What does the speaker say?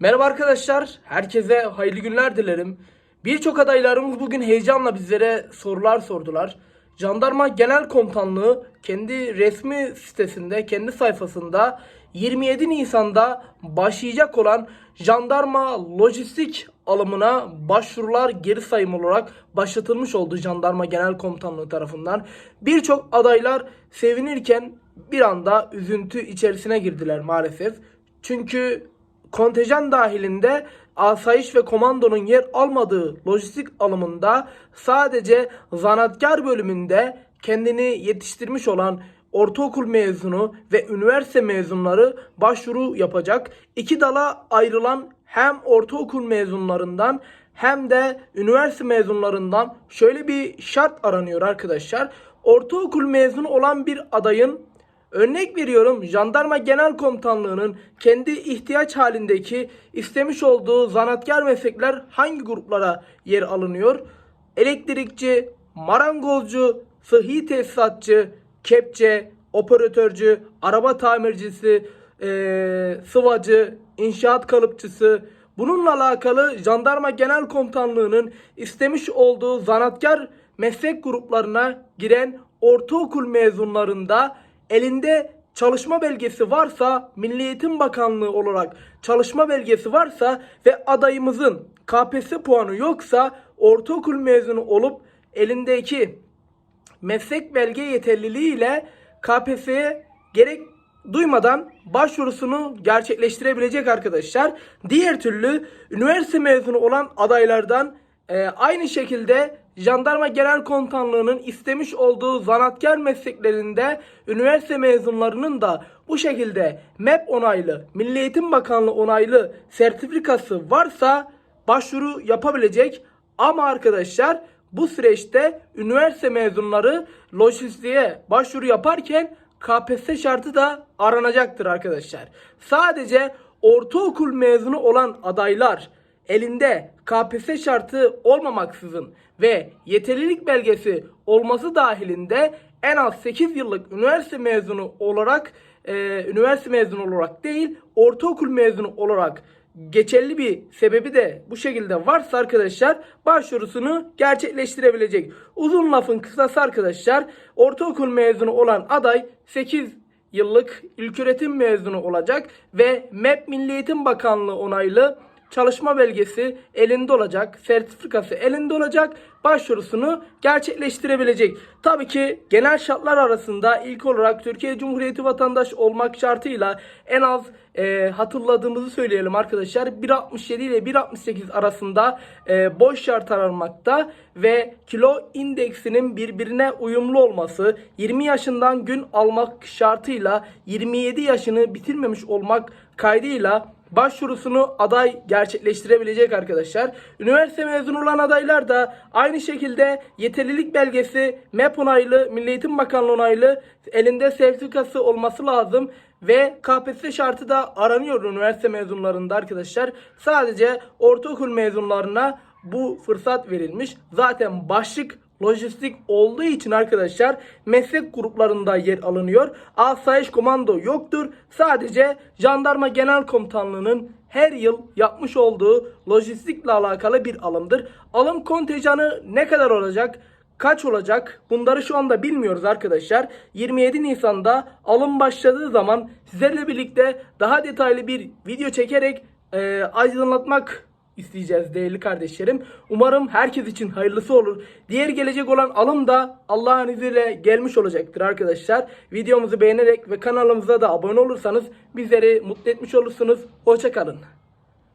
Merhaba arkadaşlar, herkese hayırlı günler dilerim. Birçok adaylarımız bugün heyecanla bizlere sorular sordular. Jandarma Genel Komutanlığı kendi resmi sitesinde, kendi sayfasında 27 Nisan'da başlayacak olan jandarma lojistik alımına başvurular geri sayım olarak başlatılmış oldu Jandarma Genel Komutanlığı tarafından. Birçok adaylar sevinirken bir anda üzüntü içerisine girdiler maalesef. Çünkü kontenjan dahilinde asayiş ve komandonun yer almadığı lojistik alımında sadece zanatkar bölümünde kendini yetiştirmiş olan ortaokul mezunu ve üniversite mezunları başvuru yapacak. İki dala ayrılan hem ortaokul mezunlarından hem de üniversite mezunlarından şöyle bir şart aranıyor arkadaşlar. Ortaokul mezunu olan bir adayın Örnek veriyorum Jandarma Genel Komutanlığı'nın kendi ihtiyaç halindeki istemiş olduğu zanatkar meslekler hangi gruplara yer alınıyor? Elektrikçi, marangozcu, sıhhi tesisatçı, kepçe, operatörcü, araba tamircisi, eee, sıvacı, inşaat kalıpçısı, Bununla alakalı Jandarma Genel Komutanlığı'nın istemiş olduğu zanatkar meslek gruplarına giren ortaokul mezunlarında elinde çalışma belgesi varsa Milli Eğitim Bakanlığı olarak çalışma belgesi varsa ve adayımızın KPSS puanı yoksa ortaokul mezunu olup elindeki meslek belge yeterliliği ile KPSS'ye gerek duymadan başvurusunu gerçekleştirebilecek arkadaşlar. Diğer türlü üniversite mezunu olan adaylardan e, aynı şekilde Jandarma Genel Komutanlığı'nın istemiş olduğu zanatkar mesleklerinde üniversite mezunlarının da bu şekilde MEP onaylı, Milli Eğitim Bakanlığı onaylı sertifikası varsa başvuru yapabilecek. Ama arkadaşlar bu süreçte üniversite mezunları lojistiğe başvuru yaparken KPSS şartı da aranacaktır arkadaşlar. Sadece ortaokul mezunu olan adaylar elinde KPSS şartı olmamaksızın ve yeterlilik belgesi olması dahilinde en az 8 yıllık üniversite mezunu olarak e, üniversite mezunu olarak değil ortaokul mezunu olarak geçerli bir sebebi de bu şekilde varsa arkadaşlar başvurusunu gerçekleştirebilecek. Uzun lafın kısası arkadaşlar ortaokul mezunu olan aday 8 yıllık ilköğretim mezunu olacak ve MEP Milli Eğitim Bakanlığı onaylı çalışma belgesi elinde olacak, sertifikası elinde olacak, başvurusunu gerçekleştirebilecek. Tabii ki genel şartlar arasında ilk olarak Türkiye Cumhuriyeti vatandaş olmak şartıyla en az e, hatırladığımızı söyleyelim arkadaşlar. 1.67 ile 1.68 arasında e, boş şart aranmakta ve kilo indeksinin birbirine uyumlu olması, 20 yaşından gün almak şartıyla 27 yaşını bitirmemiş olmak kaydıyla başvurusunu aday gerçekleştirebilecek arkadaşlar. Üniversite mezunu olan adaylar da aynı şekilde yeterlilik belgesi MEP onaylı, Milli Eğitim Bakanlığı onaylı elinde sertifikası olması lazım ve KPSS şartı da aranıyor üniversite mezunlarında arkadaşlar. Sadece ortaokul mezunlarına bu fırsat verilmiş. Zaten başlık lojistik olduğu için arkadaşlar meslek gruplarında yer alınıyor. Asayiş komando yoktur. Sadece Jandarma Genel Komutanlığı'nın her yıl yapmış olduğu lojistikle alakalı bir alımdır. Alım kontenjanı ne kadar olacak? Kaç olacak? Bunları şu anda bilmiyoruz arkadaşlar. 27 Nisan'da alım başladığı zaman sizlerle birlikte daha detaylı bir video çekerek e, aydınlatmak isteyeceğiz değerli kardeşlerim. Umarım herkes için hayırlısı olur. Diğer gelecek olan alım da Allah'ın izniyle gelmiş olacaktır arkadaşlar. Videomuzu beğenerek ve kanalımıza da abone olursanız bizleri mutlu etmiş olursunuz. Hoşçakalın.